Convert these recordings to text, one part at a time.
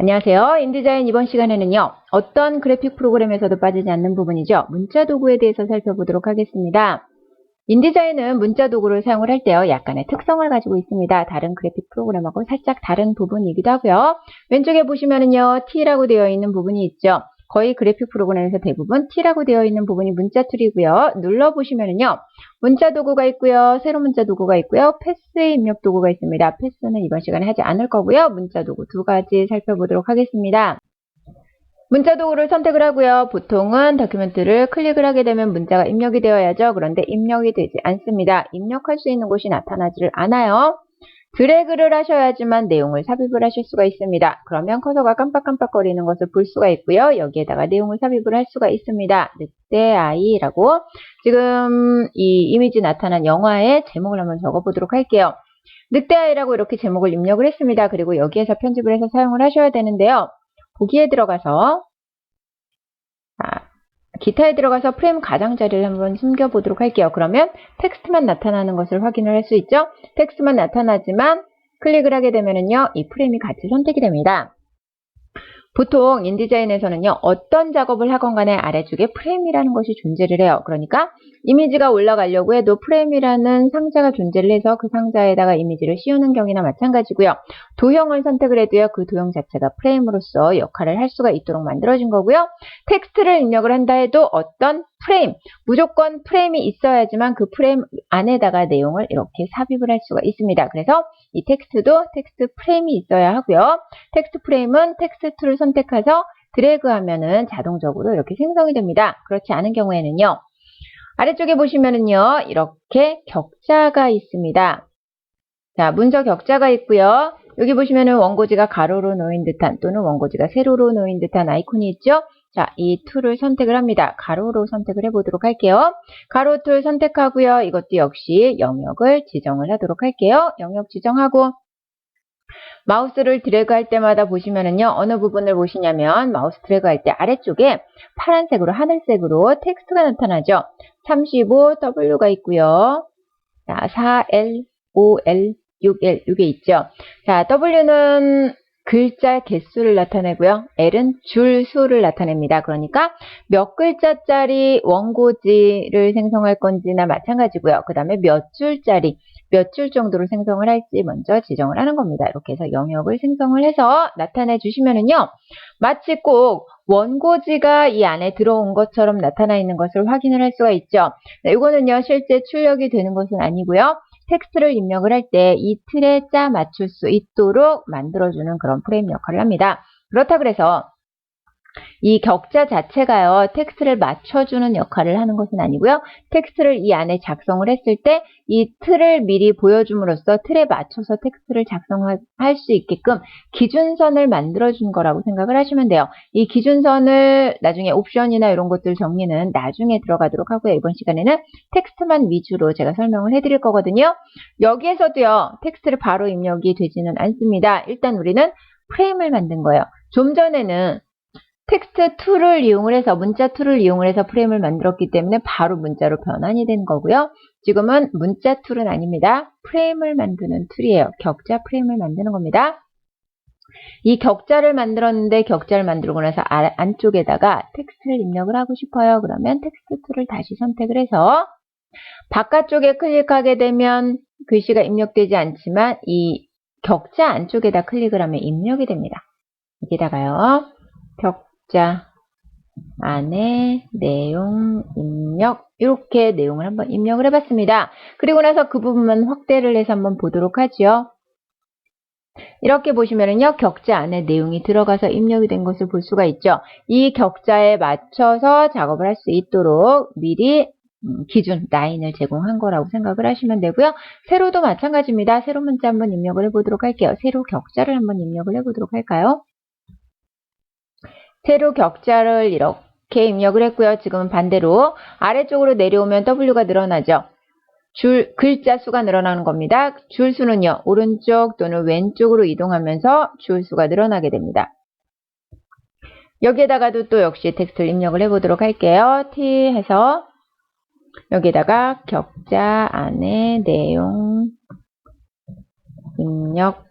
안녕하세요. 인디자인 이번 시간에는요. 어떤 그래픽 프로그램에서도 빠지지 않는 부분이죠. 문자 도구에 대해서 살펴보도록 하겠습니다. 인디자인은 문자 도구를 사용을 할 때요. 약간의 특성을 가지고 있습니다. 다른 그래픽 프로그램하고 살짝 다른 부분이기도 하고요. 왼쪽에 보시면은요. T라고 되어 있는 부분이 있죠. 거의 그래픽 프로그램에서 대부분 T라고 되어 있는 부분이 문자 툴이고요. 눌러보시면은요. 문자 도구가 있고요. 세로 문자 도구가 있고요. 패스의 입력 도구가 있습니다. 패스는 이번 시간에 하지 않을 거고요. 문자 도구 두 가지 살펴보도록 하겠습니다. 문자 도구를 선택을 하고요. 보통은 다큐멘트를 클릭을 하게 되면 문자가 입력이 되어야죠. 그런데 입력이 되지 않습니다. 입력할 수 있는 곳이 나타나지를 않아요. 드래그를 하셔야지만 내용을 삽입을 하실 수가 있습니다. 그러면 커서가 깜빡깜빡거리는 것을 볼 수가 있고요. 여기에다가 내용을 삽입을 할 수가 있습니다. 늑대 아이라고 지금 이 이미지 나타난 영화의 제목을 한번 적어보도록 할게요. 늑대 아이라고 이렇게 제목을 입력을 했습니다. 그리고 여기에서 편집을 해서 사용을 하셔야 되는데요. 보기에 들어가서 자, 기타에 들어가서 프레임 가장자리를 한번 숨겨보도록 할게요. 그러면 텍스트만 나타나는 것을 확인을 할 수 있죠. 텍스트만 나타나지만 클릭을 하게 되면은요, 이 프레임이 같이 선택이 됩니다. 보통 인디자인에서는요, 어떤 작업을 하건 간에 아래쪽에 프레임이라는 것이 존재를 해요. 그러니까 이미지가 올라가려고 해도 프레임이라는 상자가 존재를 해서 그 상자에다가 이미지를 씌우는 경우나 마찬가지고요. 도형을 선택을 해도요, 그 도형 자체가 프레임으로서 역할을 할 수가 있도록 만들어진 거고요. 텍스트를 입력을 한다 해도 어떤 프레임, 무조건 프레임이 있어야지만 그 프레임 안에다가 내용을 이렇게 삽입을 할 수가 있습니다. 그래서 이 텍스트도 텍스트 프레임이 있어야 하고요. 텍스트 프레임은 텍스트 툴을 선택해서 드래그 하면은 자동적으로 이렇게 생성이 됩니다. 그렇지 않은 경우에는요. 아래쪽에 보시면은요. 이렇게 격자가 있습니다. 자, 문서 격자가 있고요. 여기 보시면은 원고지가 가로로 놓인 듯한 또는 원고지가 세로로 놓인 듯한 아이콘이 있죠. 자, 이 툴을 선택을 합니다. 가로로 선택을 해보도록 할게요. 가로 툴 선택하고요. 이것도 역시 영역을 지정을 하도록 할게요. 영역 지정하고 마우스를 드래그 할 때마다 보시면은요, 어느 부분을 보시냐면, 마우스 드래그 할 때 아래쪽에 파란색으로, 하늘색으로 텍스트가 나타나죠. 35W가 있고요. 자, 4L, 5L, 6L, 이게 있죠. 자, W는 글자 개수를 나타내고요. L은 줄 수를 나타냅니다. 그러니까 몇 글자짜리 원고지를 생성할 건지나 마찬가지고요. 그 다음에 몇 줄짜리, 몇 줄 정도로 생성을 할지 먼저 지정을 하는 겁니다. 이렇게 해서 영역을 생성을 해서 나타내 주시면은요. 마치 꼭 원고지가 이 안에 들어온 것처럼 나타나 있는 것을 확인을 할 수가 있죠. 네, 이거는요. 실제 출력이 되는 것은 아니고요. 텍스트를 입력을 할 때 이 틀에 짜 맞출 수 있도록 만들어주는 그런 프레임 역할을 합니다. 그렇다 그래서 이 격자 자체가요, 텍스트를 맞춰주는 역할을 하는 것은 아니고요. 텍스트를 이 안에 작성을 했을 때 이 틀을 미리 보여줌으로써 틀에 맞춰서 텍스트를 작성할 수 있게끔 기준선을 만들어준 거라고 생각을 하시면 돼요. 이 기준선을 나중에 옵션이나 이런 것들 정리는 나중에 들어가도록 하고요. 이번 시간에는 텍스트만 위주로 제가 설명을 해드릴 거거든요. 여기에서도요, 텍스트를 바로 입력이 되지는 않습니다. 일단 우리는 프레임을 만든 거예요. 좀 전에는 텍스트 툴을 이용을 해서 문자 툴을 이용을 해서 프레임을 만들었기 때문에 바로 문자로 변환이 된 거고요. 지금은 문자 툴은 아닙니다. 프레임을 만드는 툴이에요. 격자 프레임을 만드는 겁니다. 이 격자를 만들었는데 격자를 만들고 나서 안쪽에다가 텍스트를 입력을 하고 싶어요. 그러면 텍스트 툴을 다시 선택을 해서 바깥쪽에 클릭하게 되면 글씨가 입력되지 않지만 이 격자 안쪽에다 클릭을 하면 입력이 됩니다. 여기다가요. 격 자, 안에 내용 입력 이렇게 내용을 한번 입력을 해봤습니다. 그리고 나서 그 부분만 확대를 해서 한번 보도록 하죠. 이렇게 보시면은요, 격자 안에 내용이 들어가서 입력이 된 것을 볼 수가 있죠. 이 격자에 맞춰서 작업을 할 수 있도록 미리 음, 기준 라인을 제공한 거라고 생각을 하시면 되고요. 세로도 마찬가지입니다. 세로 문자 한번 입력을 해보도록 할게요. 세로 격자를 한번 입력을 해보도록 할까요? 세로 격자를 이렇게 입력을 했고요. 지금은 반대로 아래쪽으로 내려오면 W가 늘어나죠. 줄 글자 수가 늘어나는 겁니다. 줄 수는요. 오른쪽 또는 왼쪽으로 이동하면서 줄 수가 늘어나게 됩니다. 여기에다가도 또 역시 텍스트를 입력을 해보도록 할게요. T 해서 여기에다가 격자 안에 내용 입력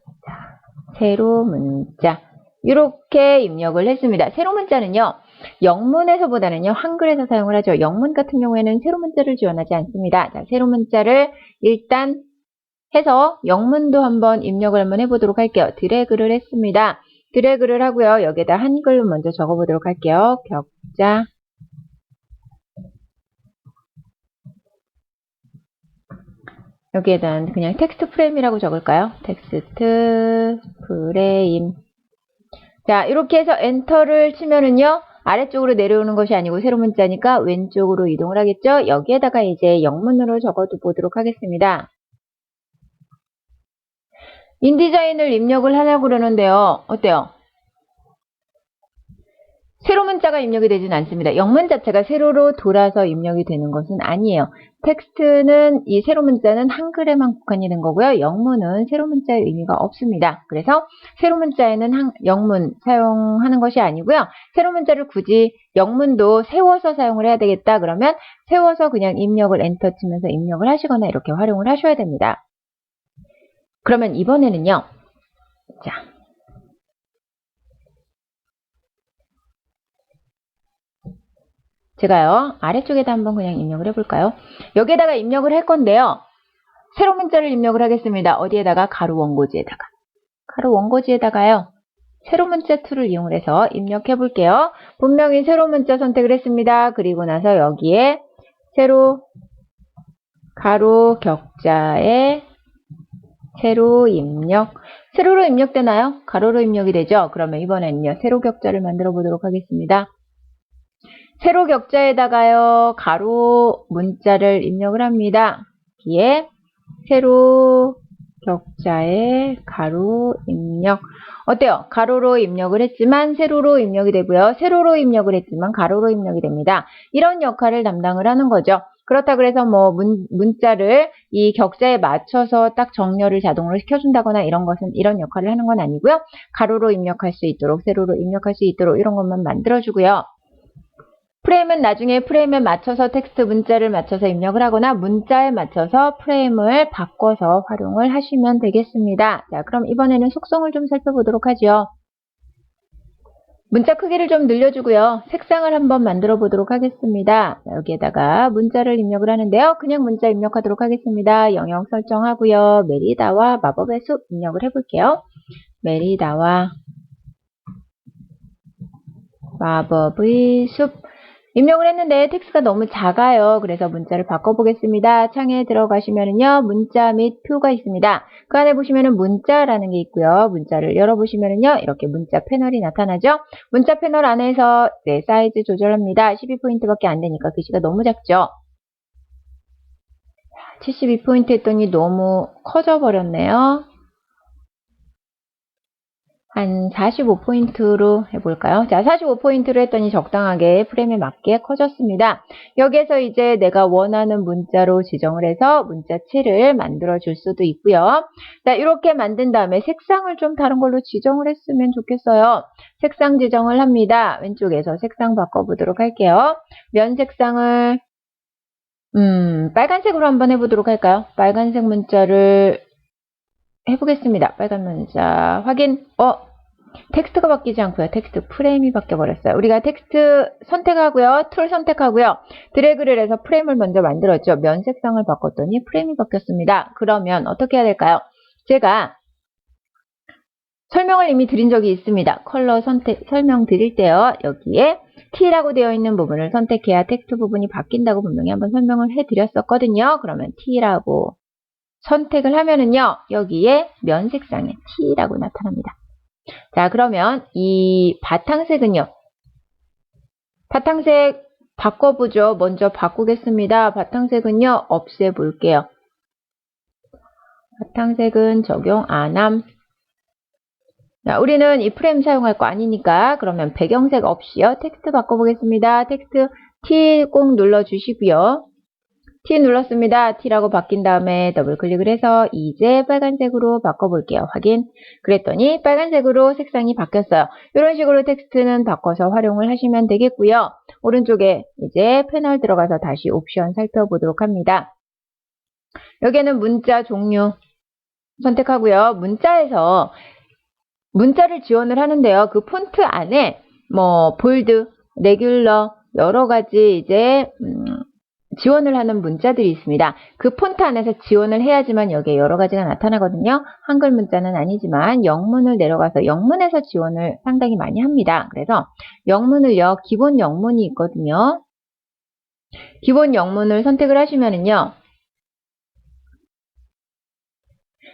세로 문자 이렇게 입력을 했습니다. 세로 문자는요. 영문에서보다는요. 한글에서 사용을 하죠. 영문 같은 경우에는 세로 문자를 지원하지 않습니다. 자, 세로 문자를 일단 해서 영문도 한번 입력을 한번 해보도록 할게요. 드래그를 했습니다. 드래그를 하고요. 여기에다 한글로 먼저 적어보도록 할게요. 격자 여기에다 그냥 텍스트 프레임이라고 적을까요? 텍스트 프레임 자 이렇게 해서 엔터를 치면은요 아래쪽으로 내려오는 것이 아니고 세로 문자니까 왼쪽으로 이동을 하겠죠 여기에다가 이제 영문으로 적어도 보도록 하겠습니다 인디자인을 입력을 하려고 그러는데요 어때요? 세로 문자가 입력이 되진 않습니다. 영문 자체가 세로로 돌아서 입력이 되는 것은 아니에요. 텍스트는 이 세로 문자는 한글에만 국한이 된 거고요. 영문은 세로 문자의 의미가 없습니다. 그래서 세로 문자에는 한, 영문 사용하는 것이 아니고요. 세로 문자를 굳이 영문도 세워서 사용을 해야 되겠다 그러면 세워서 그냥 입력을 엔터 치면서 입력을 하시거나 이렇게 활용을 하셔야 됩니다. 그러면 이번에는요. 자, 제가요 아래쪽에다 한번 그냥 입력을 해볼까요? 여기에다가 입력을 할 건데요. 세로 문자를 입력을 하겠습니다. 어디에다가 가로 원고지에다가 가로 원고지에다가요. 세로 문자 툴을 이용을 해서 입력해 볼게요. 분명히 세로 문자 선택을 했습니다. 그리고 나서 여기에 세로 가로 격자에 세로 입력 세로로 입력되나요? 가로로 입력이 되죠? 그러면 이번에는요. 세로 격자를 만들어 보도록 하겠습니다. 세로 격자에다가요, 가로 문자를 입력을 합니다. 뒤에 세로 격자에 가로 입력. 어때요? 가로로 입력을 했지만 세로로 입력이 되고요. 세로로 입력을 했지만 가로로 입력이 됩니다. 이런 역할을 담당을 하는 거죠. 그렇다 그래서 뭐 문, 문자를 이 격자에 맞춰서 딱 정렬을 자동으로 시켜준다거나 이런 것은 이런 역할을 하는 건 아니고요. 가로로 입력할 수 있도록 세로로 입력할 수 있도록 이런 것만 만들어주고요. 프레임은 나중에 프레임에 맞춰서 텍스트 문자를 맞춰서 입력을 하거나 문자에 맞춰서 프레임을 바꿔서 활용을 하시면 되겠습니다. 자, 그럼 이번에는 속성을 좀 살펴보도록 하죠. 문자 크기를 좀 늘려주고요. 색상을 한번 만들어 보도록 하겠습니다. 여기에다가 문자를 입력을 하는데요. 그냥 문자 입력하도록 하겠습니다. 영역 설정하고요. 메리다와 마법의 숲 입력을 해볼게요. 메리다와 마법의 숲 입력을 했는데 텍스트가 너무 작아요. 그래서 문자를 바꿔보겠습니다. 창에 들어가시면은요. 문자 및 표가 있습니다. 그 안에 보시면은 문자라는 게 있고요. 문자를 열어보시면은요. 이렇게 문자 패널이 나타나죠. 문자 패널 안에서 네, 사이즈 조절합니다. 12포인트밖에 안 되니까 글씨가 너무 작죠. 72포인트 했더니 너무 커져 버렸네요. 한 45포인트로 해볼까요? 자, 45포인트로 했더니 적당하게 프레임에 맞게 커졌습니다. 여기에서 이제 내가 원하는 문자로 지정을 해서 문자체를 만들어 줄 수도 있고요. 자, 이렇게 만든 다음에 색상을 좀 다른 걸로 지정을 했으면 좋겠어요. 색상 지정을 합니다. 왼쪽에서 색상 바꿔보도록 할게요. 면 색상을 음, 빨간색으로 한번 해보도록 할까요? 빨간색 문자를 해보겠습니다. 빨간 문자 확인. 어, 텍스트가 바뀌지 않고요. 텍스트 프레임이 바뀌어버렸어요. 우리가 텍스트 선택하고요. 툴 선택하고요. 드래그를 해서 프레임을 먼저 만들었죠. 면 색상을 바꿨더니 프레임이 바뀌었습니다. 그러면 어떻게 해야 될까요? 제가 설명을 이미 드린 적이 있습니다. 컬러 선택, 설명 드릴 때요. 여기에 T라고 되어 있는 부분을 선택해야 텍스트 부분이 바뀐다고 분명히 한번 설명을 해드렸었거든요. 그러면 T라고 선택을 하면은요, 여기에 면 색상에 T라고 나타납니다. 자, 그러면 이 바탕색은요, 바탕색 바꿔보죠. 먼저 바꾸겠습니다. 바탕색은요, 없애볼게요. 바탕색은 적용 안함. 자, 우리는 이 프레임 사용할 거 아니니까 그러면 배경색 없이요. 텍스트 바꿔보겠습니다. 텍스트 T 꼭 눌러주시고요. T 눌렀습니다. T라고 바뀐 다음에 더블 클릭을 해서 이제 빨간색으로 바꿔볼게요. 확인. 그랬더니 빨간색으로 색상이 바뀌었어요. 이런 식으로 텍스트는 바꿔서 활용을 하시면 되겠고요. 오른쪽에 이제 패널 들어가서 다시 옵션 살펴보도록 합니다. 여기에는 문자 종류 선택하고요. 문자에서 문자를 지원을 하는데요. 그 폰트 안에 뭐 볼드, 레귤러 여러 가지 이제 음, 지원을 하는 문자들이 있습니다. 그 폰트 안에서 지원을 해야지만 여기에 여러 가지가 나타나거든요. 한글 문자는 아니지만 영문을 내려가서 영문에서 지원을 상당히 많이 합니다. 그래서 영문을요, 기본 영문이 있거든요. 기본 영문을 선택을 하시면은요,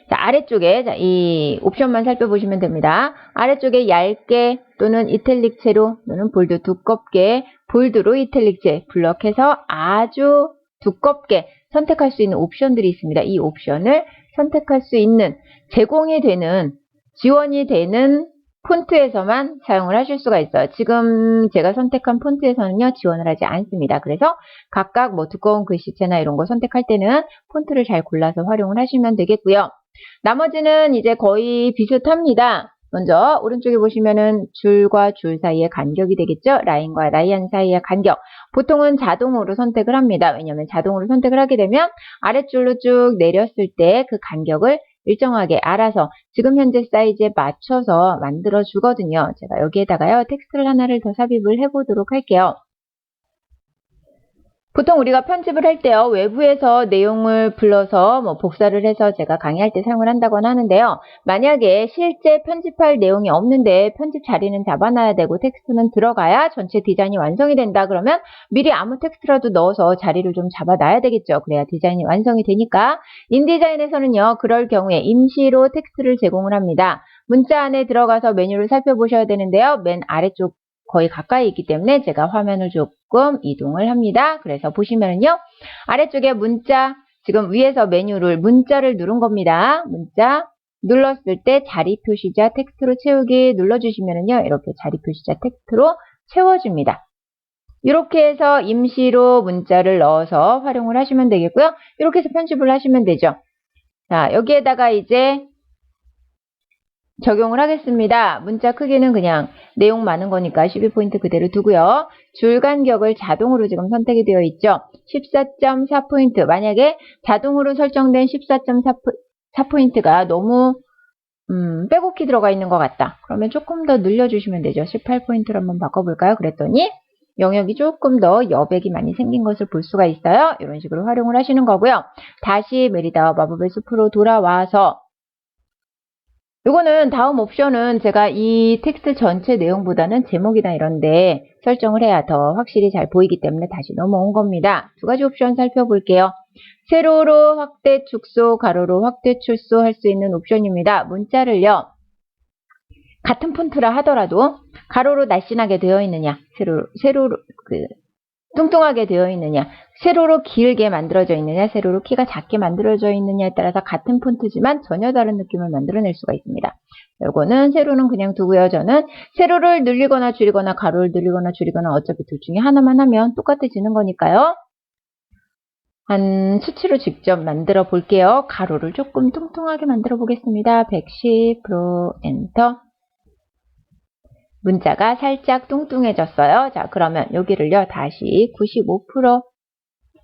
자, 아래쪽에 자, 이 옵션만 살펴보시면 됩니다. 아래쪽에 얇게 또는 이탈릭체로 또는 볼드 두껍게 볼드로 이탈릭체 블럭해서 아주 두껍게 선택할 수 있는 옵션들이 있습니다. 이 옵션을 선택할 수 있는 제공이 되는 지원이 되는 폰트에서만 사용을 하실 수가 있어요. 지금 제가 선택한 폰트에서는요, 지원을 하지 않습니다. 그래서 각각 뭐 두꺼운 글씨체나 이런 거 선택할 때는 폰트를 잘 골라서 활용을 하시면 되겠고요. 나머지는 이제 거의 비슷합니다. 먼저 오른쪽에 보시면은 줄과 줄 사이의 간격이 되겠죠? 라인과 라인 사이의 간격. 보통은 자동으로 선택을 합니다. 왜냐하면 자동으로 선택을 하게 되면 아랫줄로 쭉 내렸을 때 그 간격을 일정하게 알아서 지금 현재 사이즈에 맞춰서 만들어 주거든요. 제가 여기에다가요 텍스트를 하나를 더 삽입을 해보도록 할게요. 보통 우리가 편집을 할 때요, 외부에서 내용을 불러서 뭐 복사를 해서 제가 강의할 때 사용을 한다거나 하는데요. 만약에 실제 편집할 내용이 없는데 편집 자리는 잡아놔야 되고 텍스트는 들어가야 전체 디자인이 완성이 된다 그러면 미리 아무 텍스트라도 넣어서 자리를 좀 잡아놔야 되겠죠. 그래야 디자인이 완성이 되니까 인디자인에서는요, 그럴 경우에 임시로 텍스트를 제공을 합니다. 문자 안에 들어가서 메뉴를 살펴보셔야 되는데요. 맨 아래쪽 거의 가까이 있기 때문에 제가 화면을 조금 이동을 합니다. 그래서 보시면은요. 아래쪽에 문자, 지금 위에서 메뉴를 문자를 누른 겁니다. 문자 눌렀을 때 자리 표시자 텍스트로 채우기 눌러주시면은요. 이렇게 자리 표시자 텍스트로 채워줍니다. 이렇게 해서 임시로 문자를 넣어서 활용을 하시면 되겠고요. 이렇게 해서 편집을 하시면 되죠. 자, 여기에다가 이제 적용을 하겠습니다. 문자 크기는 그냥 내용 많은 거니까 12포인트 그대로 두고요. 줄 간격을 자동으로 지금 선택이 되어 있죠. 14.4포인트. 만약에 자동으로 설정된 14.4포인트가 너무 음, 빼곡히 들어가 있는 것 같다. 그러면 조금 더 늘려주시면 되죠. 18포인트로 한번 바꿔볼까요? 그랬더니 영역이 조금 더 여백이 많이 생긴 것을 볼 수가 있어요. 이런 식으로 활용을 하시는 거고요. 다시 메리다와 마법의 숲으로 돌아와서 이거는 다음 옵션은 제가 이 텍스트 전체 내용보다는 제목이나 이런데 설정을 해야 더 확실히 잘 보이기 때문에 다시 넘어온 겁니다. 두 가지 옵션 살펴볼게요. 세로로 확대 축소, 가로로 확대 축소 할 수 있는 옵션입니다. 문자를요. 같은 폰트라 하더라도 가로로 날씬하게 되어 있느냐, 세로, 세로로, 그, 뚱뚱하게 되어 있느냐, 세로로 길게 만들어져 있느냐, 세로로 키가 작게 만들어져 있느냐에 따라서 같은 폰트지만 전혀 다른 느낌을 만들어낼 수가 있습니다. 이거는 세로는 그냥 두고요. 저는 세로를 늘리거나 줄이거나 가로를 늘리거나 줄이거나 어차피 둘 중에 하나만 하면 똑같아지는 거니까요. 한 수치로 직접 만들어 볼게요. 가로를 조금 뚱뚱하게 만들어 보겠습니다. 110% 엔터. 문자가 살짝 뚱뚱해졌어요. 자, 그러면 여기를요, 다시 95%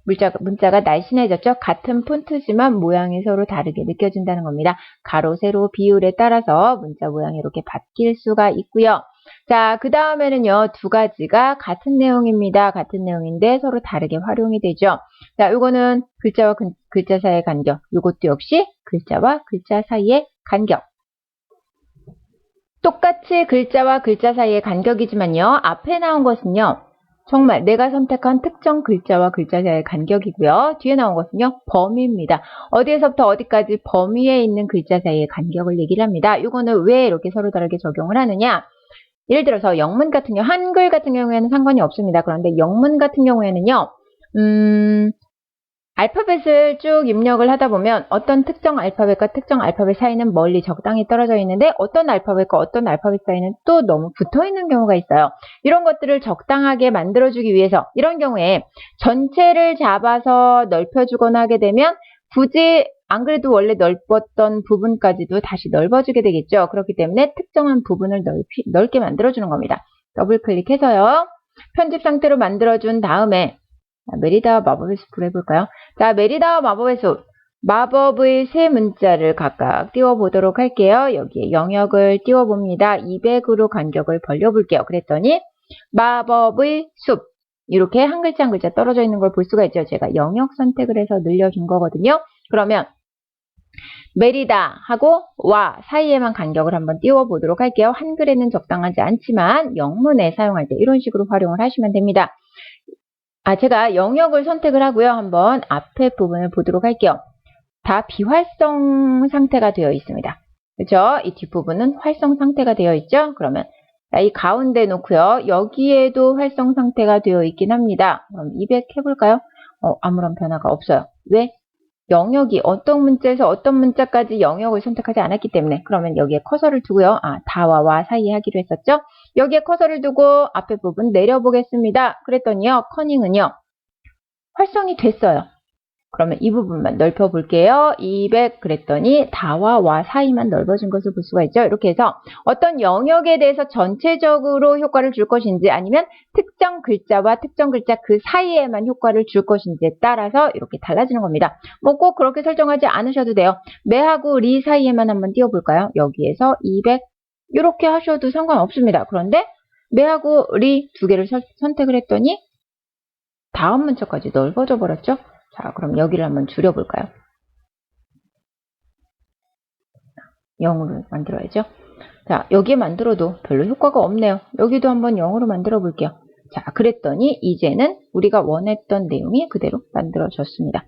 문자가, 문자가 날씬해졌죠? 같은 폰트지만 모양이 서로 다르게 느껴진다는 겁니다. 가로, 세로, 비율에 따라서 문자 모양이 이렇게 바뀔 수가 있고요. 자, 그 다음에는요, 두 가지가 같은 내용입니다. 같은 내용인데 서로 다르게 활용이 되죠. 자, 이거는 글자와 글, 글자 사이의 간격. 이것도 역시 글자와 글자 사이의 간격. 똑같이 글자와 글자 사이의 간격이지만요. 앞에 나온 것은요. 정말 내가 선택한 특정 글자와 글자 사이의 간격이고요. 뒤에 나온 것은요. 범위입니다. 어디에서부터 어디까지 범위에 있는 글자 사이의 간격을 얘기를 합니다. 이거는 왜 이렇게 서로 다르게 적용을 하느냐. 예를 들어서 영문 같은 경우, 한글 같은 경우에는 상관이 없습니다. 그런데 영문 같은 경우에는요. 음, 알파벳을 쭉 입력을 하다 보면 어떤 특정 알파벳과 특정 알파벳 사이는 멀리 적당히 떨어져 있는데 어떤 알파벳과 어떤 알파벳 사이는 또 너무 붙어 있는 경우가 있어요. 이런 것들을 적당하게 만들어주기 위해서 이런 경우에 전체를 잡아서 넓혀주거나 하게 되면 굳이 안 그래도 원래 넓었던 부분까지도 다시 넓어지게 되겠죠. 그렇기 때문에 특정한 부분을 넓히, 넓게 만들어주는 겁니다. 더블 클릭해서요. 편집 상태로 만들어준 다음에 메리다와 마법의 숲으로 해볼까요? 자, 메리다와 마법의 숲. 마법의 세 문자를 각각 띄워보도록 할게요. 여기에 영역을 띄워봅니다. 200으로 간격을 벌려볼게요. 그랬더니 마법의 숲 이렇게 한 글자 한 글자 떨어져 있는 걸 볼 수가 있죠. 제가 영역 선택을 해서 늘려준 거거든요. 그러면 메리다 하고 와 사이에만 간격을 한번 띄워보도록 할게요. 한글에는 적당하지 않지만 영문에 사용할 때 이런 식으로 활용을 하시면 됩니다. 아, 제가 영역을 선택을 하고요. 한번 앞에 부분을 보도록 할게요. 다 비활성 상태가 되어 있습니다. 그렇죠? 이 뒷부분은 활성 상태가 되어 있죠? 그러면 이 가운데 놓고요. 여기에도 활성 상태가 되어 있긴 합니다. 그럼 200 해볼까요? 어, 아무런 변화가 없어요. 왜? 영역이 어떤 문자에서 어떤 문자까지 영역을 선택하지 않았기 때문에 그러면 여기에 커서를 두고요. 아, 다와 와 사이에 하기로 했었죠? 여기에 커서를 두고 앞에 부분 내려보겠습니다. 그랬더니요. 커닝은요. 활성이 됐어요. 그러면 이 부분만 넓혀볼게요. 200 그랬더니 다와 와 사이만 넓어진 것을 볼 수가 있죠. 이렇게 해서 어떤 영역에 대해서 전체적으로 효과를 줄 것인지 아니면 특정 글자와 특정 글자 그 사이에만 효과를 줄 것인지에 따라서 이렇게 달라지는 겁니다. 뭐 꼭 그렇게 설정하지 않으셔도 돼요. 매하고 리 사이에만 한번 띄워볼까요? 여기에서 200 이렇게 하셔도 상관없습니다. 그런데 매하고 리 두 개를 서- 선택을 했더니 다음 문자까지 넓어져 버렸죠. 자, 그럼 여기를 한번 줄여볼까요? 0으로 만들어야죠. 자, 여기에 만들어도 별로 효과가 없네요. 여기도 한번 0으로 만들어 볼게요. 자, 그랬더니 이제는 우리가 원했던 내용이 그대로 만들어졌습니다.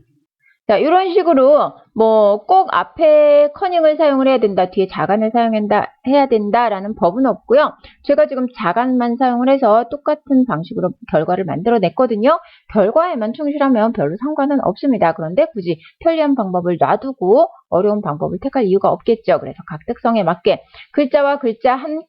자, 이런 식으로 뭐 꼭 앞에 커닝을 사용을 해야 된다, 뒤에 자간을 사용한다, 해야 된다라는 법은 없고요. 제가 지금 자간만 사용을 해서 똑같은 방식으로 결과를 만들어냈거든요. 결과에만 충실하면 별로 상관은 없습니다. 그런데 굳이 편리한 방법을 놔두고 어려운 방법을 택할 이유가 없겠죠. 그래서 각 특성에 맞게 글자와 글자 한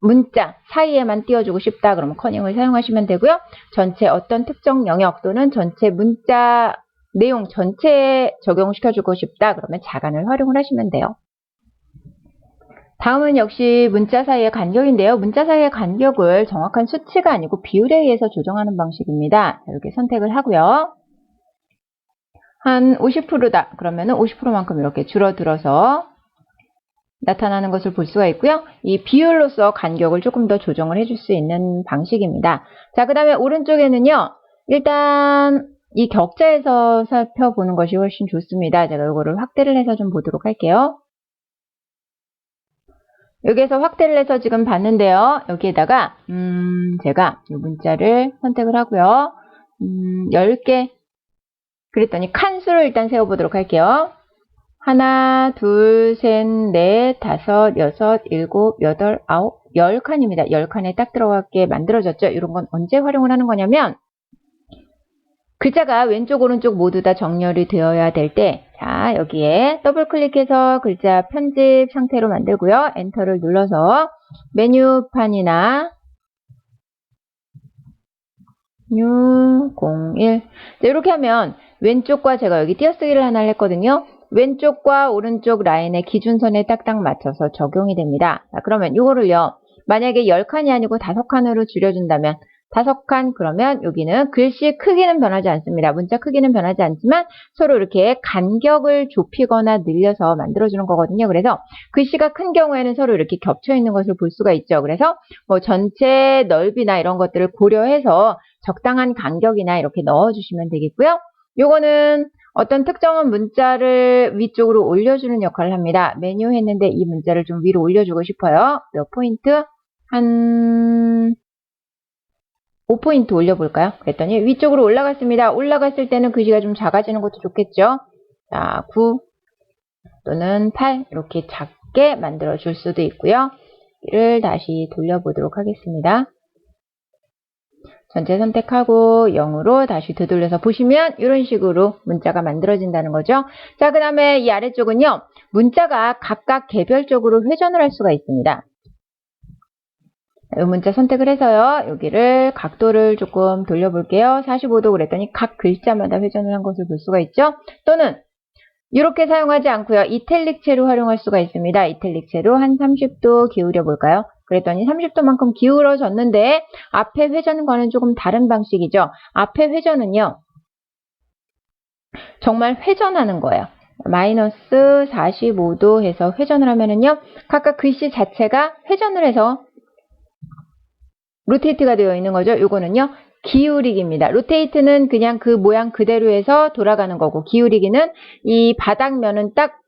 문자 사이에만 띄워주고 싶다. 그러면 커닝을 사용하시면 되고요. 전체 어떤 특정 영역 또는 전체 문자 내용 전체에 적용시켜주고 싶다. 그러면 자간을 활용을 하시면 돼요. 다음은 역시 문자 사이의 간격인데요. 문자 사이의 간격을 정확한 수치가 아니고 비율에 의해서 조정하는 방식입니다. 이렇게 선택을 하고요. 한 50%다. 그러면은 50%만큼 이렇게 줄어들어서 나타나는 것을 볼 수가 있고요. 이 비율로서 간격을 조금 더 조정을 해줄 수 있는 방식입니다. 자, 그 다음에 오른쪽에는요. 일단 이 격자에서 살펴보는 것이 훨씬 좋습니다. 제가 이거를 확대를 해서 좀 보도록 할게요. 여기에서 확대를 해서 지금 봤는데요. 여기에다가 음, 제가 이 문자를 선택을 하고요. 음, 10개 그랬더니 칸수를 일단 세워보도록 할게요. 하나, 둘, 셋, 넷, 다섯, 여섯, 일곱, 여덟, 아홉, 열 칸입니다. 열 칸에 딱 들어가게 만들어졌죠. 이런 건 언제 활용을 하는 거냐면 글자가 왼쪽, 오른쪽 모두 다 정렬이 되어야 될 때, 자, 여기에 더블 클릭해서 글자 편집 상태로 만들고요. 엔터를 눌러서 메뉴판이나 뉴 01. 자, 이렇게 하면 왼쪽과 제가 여기 띄어쓰기를 하나 했거든요. 왼쪽과 오른쪽 라인의 기준선에 딱딱 맞춰서 적용이 됩니다. 자, 그러면 이거를요. 만약에 10칸이 아니고 5칸으로 줄여준다면 다섯 칸 그러면 여기는 글씨 크기는 변하지 않습니다. 문자 크기는 변하지 않지만 서로 이렇게 간격을 좁히거나 늘려서 만들어주는 거거든요. 그래서 글씨가 큰 경우에는 서로 이렇게 겹쳐 있는 것을 볼 수가 있죠. 그래서 뭐 전체 넓이나 이런 것들을 고려해서 적당한 간격이나 이렇게 넣어주시면 되겠고요. 요거는 어떤 특정한 문자를 위쪽으로 올려주는 역할을 합니다. 메뉴 했는데 이 문자를 좀 위로 올려주고 싶어요. 몇 포인트? 한 5포인트 올려볼까요? 그랬더니 위쪽으로 올라갔습니다. 올라갔을 때는 글씨가 좀 작아지는 것도 좋겠죠? 자, 9 또는 8 이렇게 작게 만들어 줄 수도 있고요. 이를 다시 돌려보도록 하겠습니다. 전체 선택하고 0으로 다시 되돌려서 보시면 이런 식으로 문자가 만들어진다는 거죠. 자, 그 다음에 이 아래쪽은요. 문자가 각각 개별적으로 회전을 할 수가 있습니다. 이 문자 선택을 해서요. 여기를 각도를 조금 돌려볼게요. 45도 그랬더니 각 글자마다 회전을 한 것을 볼 수가 있죠. 또는 이렇게 사용하지 않고요. 이탈릭체로 활용할 수가 있습니다. 이탈릭체로 한 30도 기울여 볼까요? 그랬더니 30도만큼 기울어졌는데 앞에 회전과는 조금 다른 방식이죠. 앞에 회전은요. 정말 회전하는 거예요. 마이너스 45도 해서 회전을 하면은요, 각각 글씨 자체가 회전을 해서 로테이트가 되어 있는 거죠. 요거는요, 기울이기입니다. 로테이트는 그냥 그 모양 그대로 해서 돌아가는 거고, 기울이기는 이 바닥면은 딱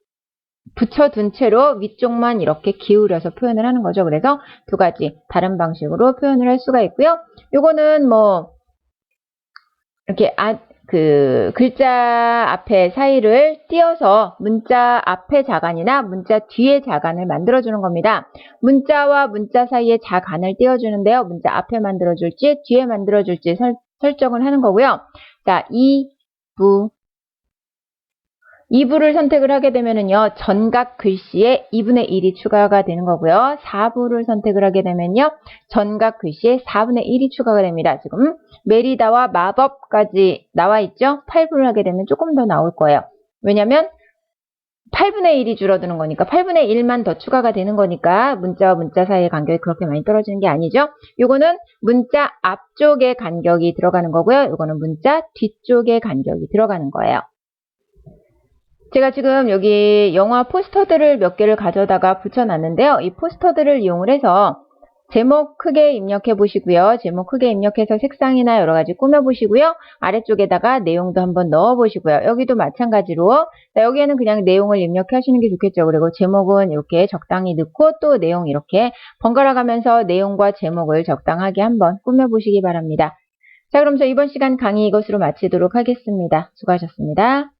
붙여둔 채로 위쪽만 이렇게 기울여서 표현을 하는 거죠. 그래서 두 가지 다른 방식으로 표현을 할 수가 있고요. 요거는 뭐, 이렇게 아, 그 글자 앞에 사이를 띄어서 문자 앞에 자간이나 문자 뒤에 자간을 만들어주는 겁니다. 문자와 문자 사이에 자간을 띄워주는데요. 문자 앞에 만들어줄지 뒤에 만들어줄지 설, 설정을 하는 거고요. 자, 2부 2부를 선택을 하게 되면은요, 전각 글씨에 2분의 1이 추가가 되는 거고요. 4부를 선택을 하게 되면요, 전각 글씨에 4분의 1이 추가가 됩니다. 지금 메리다와 마법까지 나와 있죠? 8부를 하게 되면 조금 더 나올 거예요. 왜냐면 8분의 1이 줄어드는 거니까 8분의 1만 더 추가가 되는 거니까 문자와 문자 사이의 간격이 그렇게 많이 떨어지는 게 아니죠. 요거는 문자 앞쪽의 간격이 들어가는 거고요. 요거는 문자 뒤쪽의 간격이 들어가는 거예요. 제가 지금 여기 영화 포스터들을 몇 개를 가져다가 붙여놨는데요. 이 포스터들을 이용을 해서 제목 크게 입력해 보시고요. 제목 크게 입력해서 색상이나 여러 가지 꾸며 보시고요. 아래쪽에다가 내용도 한번 넣어 보시고요. 여기도 마찬가지로 자, 여기에는 그냥 내용을 입력해 하시는 게 좋겠죠. 그리고 제목은 이렇게 적당히 넣고 또 내용 이렇게 번갈아 가면서 내용과 제목을 적당하게 한번 꾸며 보시기 바랍니다. 자, 그럼 저 이번 시간 강의 이것으로 마치도록 하겠습니다. 수고하셨습니다.